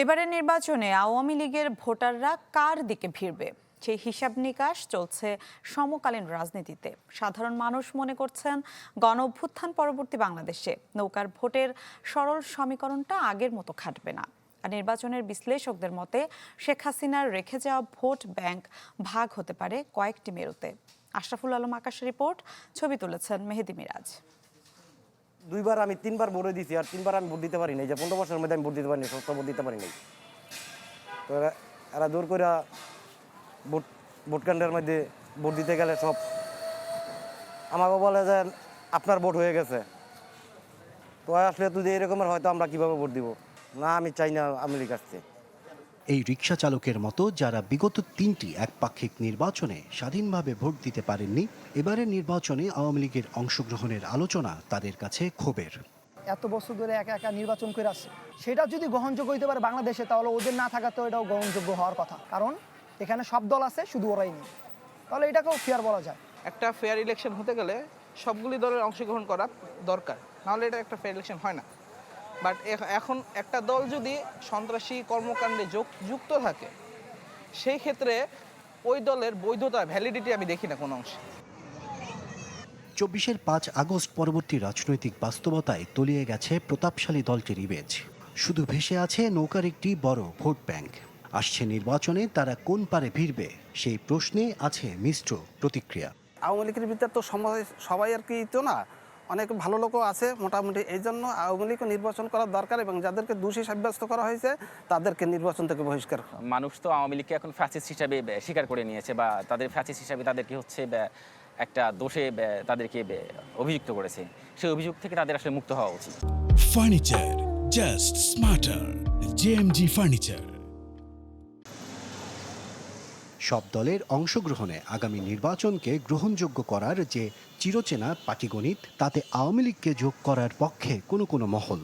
এবারের নির্বাচনে আওয়ামী লীগের ভোটাররা কার দিকে ভিড়বে? সেই হিসাব নিকাশ চলছে সমকালীন রাজনীতিতে। সাধারণ মানুষ মনে করছেন গণ অভ্যুত্থান পরবর্তী বাংলাদেশে। নৌকার ভোটের সরল সমীকরণটা আগের মতো খাটবে না। আর নির্বাচনের বিশ্লেষকদের মতে, শেখ হাসিনার রেখে যাওয়া ভোট ব্যাংক ভাগ হতে পারে কয়েকটি মেরুতে। আশরাফুল আলম আকাশ রিপোর্ট, ছবি তুলেছেন মেহেদি মিরাজ। দুইবার আমি তিনবার ভোট দিয়েছি, আর তিনবার আমি ভোট দিতে পারি নাই। যে পনেরো বছরের মধ্যে আমি ভোট দিতে পারিনি সস্তা ভোট দিতে পারি নাই। তো এরা- এরা জোর করে ভোট ভোট মধ্যে ভোট দিতে গেলে সব আমাকে বলে যে, আপনার ভোট হয়ে গেছে। তো আসলে তুই এরকমের হয়তো আমরা কীভাবে ভোট দিব? না, আমি চাই না আমেরিকা আসছে এই রিক্সা চালকের মতো যারা বিগত তিনটি একপাক্ষিক নির্বাচনে স্বাধীনভাবে ভোট দিতে পারেননি এবারের নির্বাচনে আওয়ামী লীগের অংশগ্রহণের আলোচনা তাদের কাছে ক্ষোভের। এত বছর ধরে একা একা নির্বাচন করে আসছে। সেটা যদি গ্রহণযোগ্য হইতে পারে বাংলাদেশে তাহলে ওদের না থাকা তো এটাও গ্রহণযোগ্য হওয়ার কথা। কারণ এখানে সব দল আছে শুধু ওরাই নেই। তাহলে এটাকেও ফেয়ার বলা যায়। একটা ফেয়ার ইলেকশন হতে গেলে সবগুলি দলের অংশগ্রহণ করা দরকার। নাহলে এটা একটা ফেয়ার ইলেকশন হয় না। বাট এখন একটা দল যদি সন্ত্রাসী কর্মকাণ্ডে যোগ- যুক্ত থাকে সেই ক্ষেত্রে ওই দলের বৈধতা ভ্যালিডিটি আমি দেখি না কোনো অংশে। চব্বিশের পাঁচ আগস্ট পরবর্তী রাজনৈতিক বাস্তবতায় তলিয়ে গেছে প্রতাপশালী দলটির ইমেজ শুধু ভেসে আছে নৌকার একটি বড় ভোট ব্যাংক। আসছে নির্বাচনে তারা কোন পারে ভিড়বে সেই প্রশ্নে আছে মিশ্র প্রতিক্রিয়া। আওয়ামী লীগের ভিতরে তো সবাই আর কি তো না অনেক ভালো লোকও আছে মোটামুটি এই জন্য আওয়ামী লীগও নির্বাচন করা দরকার এবং যাদেরকে দোষী সাব্যস্ত করা হয়েছে তাদেরকে নির্বাচন থেকে বহিষ্কার মানুষ তো আওয়ামী লীগকে এখন ফ্যাসিস্ট হিসাবে স্বীকার করে নিয়েছে বা তাদের ফ্যাসিস্ট হিসাবে তাদেরকে হচ্ছে একটা দোষে তাদেরকে অভিযুক্ত করেছে সেই অভিযোগ থেকে তাদের আসলে মুক্ত হওয়া উচিত Furniture just smarter. JMG Furniture. সব দলের অংশগ্রহণে আগামী নির্বাচনকে গ্রহণযোগ্য করার যে চিরচেনা পাটিগণিত, তাতে আওয়ামী লীগকে যোগ করার পক্ষে কোনো কোনো মহল।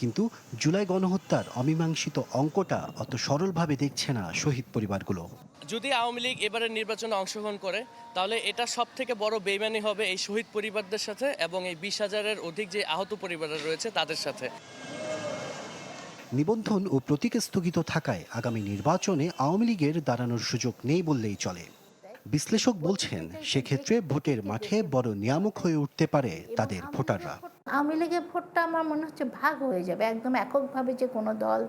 কিন্তু জুলাই গণহত্যার অমীমাংসিত অঙ্কটা অত সরলভাবে দেখছে না শহীদ পরিবারগুলো। যদি আওয়ামী লীগ এবারের নির্বাচনে অংশগ্রহণ করে, তাহলে এটা সব থেকে বড় বেইমানি হবে এই শহীদ পরিবারদের সাথে এবং এই বিশ হাজারের অধিক যে আহত পরিবার রয়েছে তাদের সাথে। নিবন্ধন ও প্রতীক স্থগিত থাকায় আগামী নির্বাচনে আওয়ামী লীগের দাঁড়ানোর সুযোগ নেই বললেই চলে। বিশ্লেষক বলছেন, সেক্ষেত্রে ভোটের মাঠে বড় নিয়ামক হয়ে উঠতে পারে তাদের ভোটাররা। আওয়ামী লীগের ভোটটা আমার মনে হচ্ছে ভাগ হয়ে যাবে। একদম এককভাবে যে কোনো দল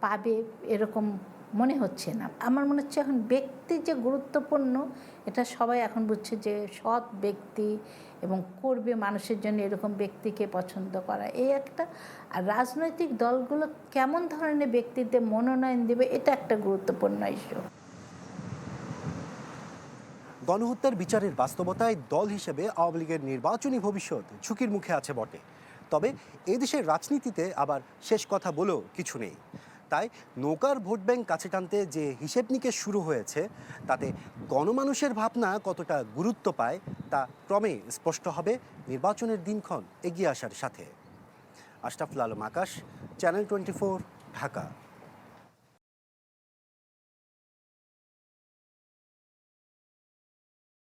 পাবে এরকম মনে হচ্ছে না। আমার মনে হচ্ছে এখন ব্যক্তি যে গুরুত্বপূর্ণ, এটা সবাই এখন বুঝছে যে সৎ ব্যক্তি এবং করবে মানুষের জন্য এরকম ব্যক্তিকে পছন্দ করা। এই একটা, আর রাজনৈতিক দলগুলো কেমন ধরনের ব্যক্তিদের মনোনয়ন দেবে, এটা একটা গুরুত্বপূর্ণ ইস্যু গণহত্যার বিচারের বাস্তবতায় দল হিসেবে আওয়ামী লীগের নির্বাচনী ভবিষ্যৎ ঝুঁকির মুখে আছে বটে। তবে এদেশের রাজনীতিতে আবার শেষ কথা বলেও কিছু নেই। তাই নৌকার ভোট ব্যাংক কাছে টানতে যে হিসেব নিকেশ শুরু হয়েছে, তাতে গণমানুষের ভাবনা কতটা গুরুত্ব পায় তা ক্রমে স্পষ্ট হবে নির্বাচনের দিনক্ষণ এগিয়ে আসার সাথে। Ashraful Alam Akash channel twenty Dhaka.